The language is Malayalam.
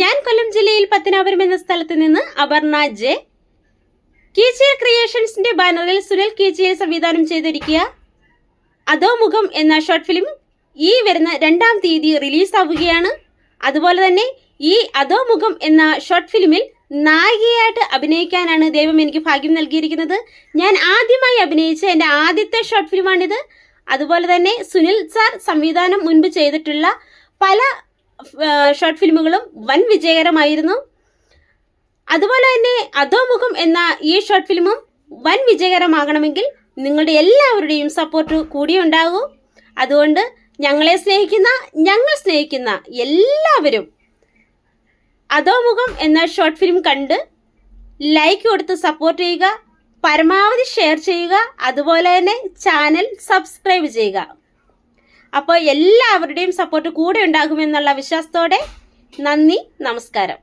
ഞാൻ കൊല്ലം ജില്ലയിൽ പത്തനാപുരം എന്ന സ്ഥലത്ത് നിന്ന് അപർണ ജെ. കീച്ചിയൽ ക്രിയേഷൻസിന്റെ ബാനറിൽ സുനിൽ കീച്ചിയൽ സംവിധാനം ചെയ്തിരിക്കുക. അധോമുഖം എന്ന ഷോർട്ട് ഫിലിം ഈ വരുന്ന രണ്ടാം തീയതി റിലീസാവുകയാണ്. അതുപോലെ തന്നെ ഈ അധോമുഖം എന്ന ഷോർട്ട് ഫിലിമിൽ നായികയായിട്ട് അഭിനയിക്കാനാണ് ദൈവം എനിക്ക് ഭാഗ്യം നൽകിയിരിക്കുന്നത്. ഞാൻ ആദ്യമായി അഭിനയിച്ച എന്റെ ആദ്യത്തെ ഷോർട്ട് ഫിലിമാണിത്. അതുപോലെ തന്നെ സുനിൽ സാർ സംവിധാനം മുൻപ് ചെയ്തിട്ടുള്ള പല ഷോർട്ട് ഫിലിമുകളും വൻ വിജയകരമായിരുന്നു. അതുപോലെ തന്നെ അധോമുഖം എന്ന ഈ ഷോർട്ട് ഫിലിമും വൻ വിജയകരമാകണമെങ്കിൽ നിങ്ങളുടെ എല്ലാവരുടെയും സപ്പോർട്ട് കൂടി ഉണ്ടാകൂ. അതുകൊണ്ട് ഞങ്ങളെ സ്നേഹിക്കുന്ന ഞങ്ങൾ സ്നേഹിക്കുന്ന എല്ലാവരും അധോമുഖം എന്ന ഷോർട്ട് ഫിലിം കണ്ട് ലൈക്ക് കൊടുത്ത് സപ്പോർട്ട് ചെയ്യുക പരമാവധി ഷെയർ ചെയ്യുക അതുപോലെ തന്നെ ചാനൽ സബ്സ്ക്രൈബ് ചെയ്യുക. അപ്പോൾ എല്ലാവരുടെയും സപ്പോർട്ട് കൂടെ ഉണ്ടാകുമെന്നുള്ള വിശ്വാസത്തോടെ നന്ദി നമസ്കാരം.